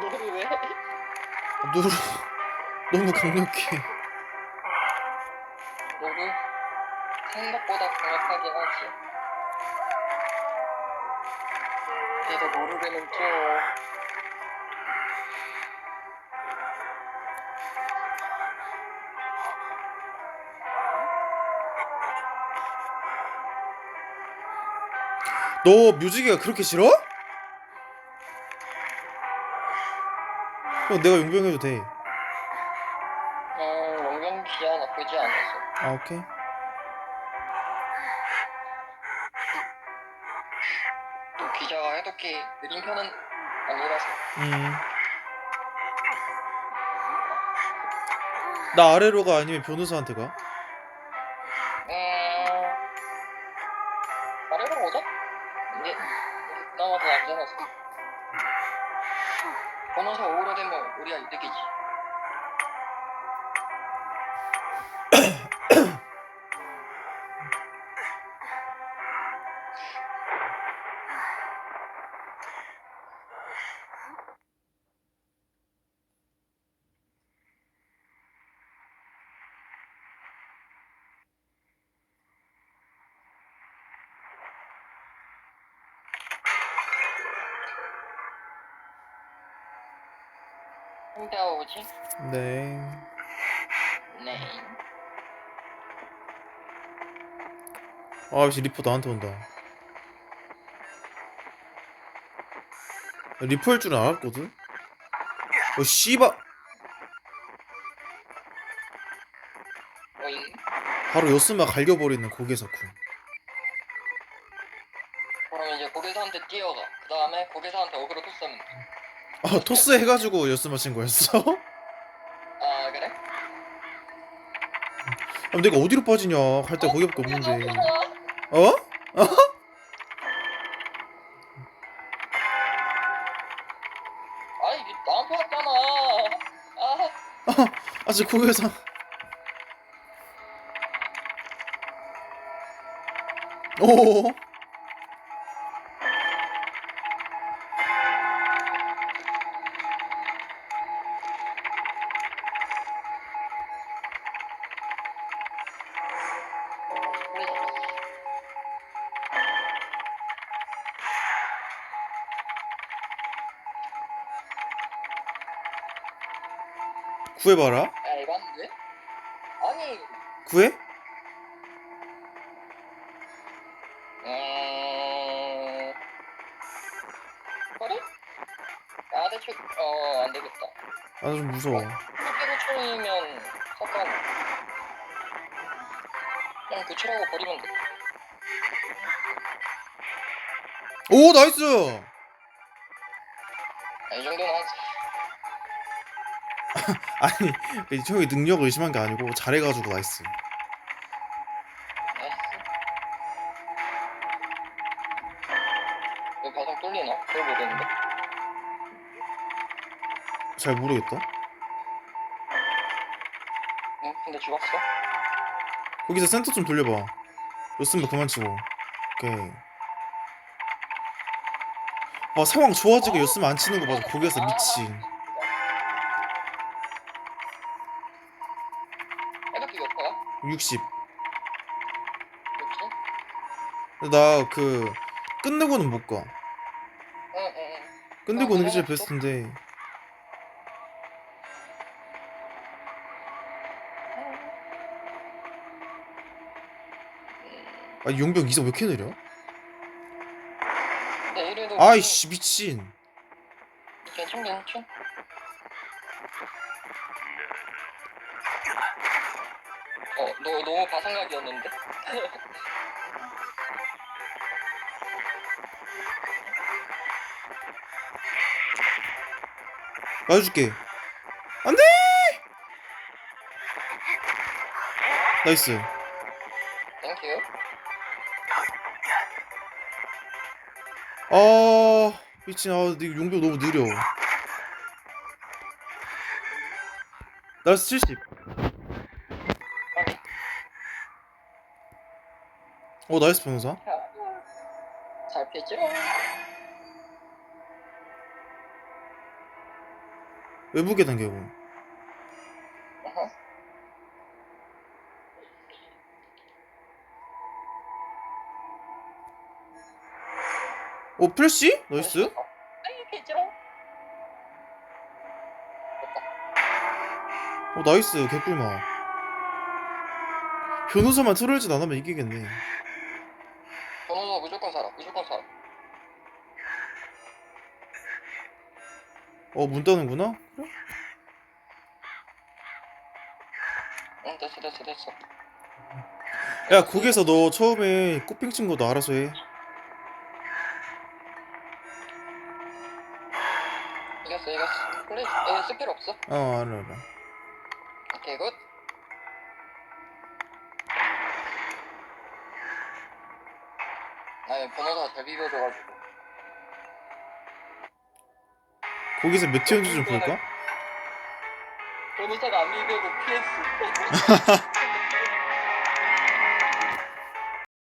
너를 왜? 누르 너무 강력해. 너를 생각보다 강력하긴 하지. 그래도 모르게는 좀 너 뮤직이가 그렇게 싫어? 형 내가 용병해도 돼. 음, 용병 기아 나쁘지 않았어. 아 오케이. 또 기자가 해독기 느린 편은 아니라서. 음. 나 아래로 가 아니면 변호사한테 가? 음, 아래로 오자. 이제 그나마 더 안전해서. 변호사 오후로 되면 우리가 이득이지. 홍대하고 오지? 네. 네. 아 역시 리포 나한테 온다. 리포 할 줄은 알았거든. 어 씨발. 오잉. 바로 요스마 갈겨버리는 고개사쿠. 그럼 이제 고개사한테 뛰어가. 그 다음에 고개사한테 어그로 토스하면 돼. 아 토스 해가지고 친 거였어? 아 그래? 아, 내가 어디로 빠지냐? 갈데 거기밖에 없는데. 어? 어? 어? 아니 니 나한테 왔잖아. 아 아직 고개사. 오. 구해봐라. 야 에반데? 아니 구해? 음 그래? 아어 안 되겠다. 아 좀 무서워. 총이면 잠깐 그냥 교체하고 버리면 돼. 오 나이스. 아, 이 정도는 하지. 아니 그 형이 능력을 의심한 게 아니고 잘해가지고 나이스. 왜 바닥 뚫리나? 그걸 모르겠는데. 잘 모르겠다. 응, 근데 죽었어. 거기서 센터 좀 돌려봐. 요스마 그만 치고. 오케이. 아 상황 좋아지고 요스마 안 치는 거 봐서 거기에서 미친. 거야? 60. 그렇지? 나 그 끝내고는 못 가. 응, 응, 응. 끝내고 오는 게 제일 베스트인데. 아 용병 이성 왜 이렇게 느려? 근데 이래도 아이씨 미친. 괜찮 괜찮. 어, 너 너무 바상각이었는데. 놔줄게. 안 돼. 나이스. 땡큐. 아 미친 아 네 용병 너무 느려. 나이스 70. 어 나이스 변호사. 잘 피했지? 외부 계단 개고 어허. 오 플래시? 나이스 어, 에이 개지롱 됐다 오 나이스 개꿀마 변호사만 트롤짓 안 하면 이기겠네 변호사 무조건 살아 무조건 살아 어문 따는구나? 응 됐어 됐어 됐어. 야 거기서 너 처음에 꽃핑 친거 너 알아서 해. 이겼어 이겼어. 플레이 에 스킬 없어? 어 알아 알아. 오케이 굿 아니 변호사가 잘 비벼줘가지고 거기서 몇 티언지 좀 볼까? 변호사가 안 비벼도 PS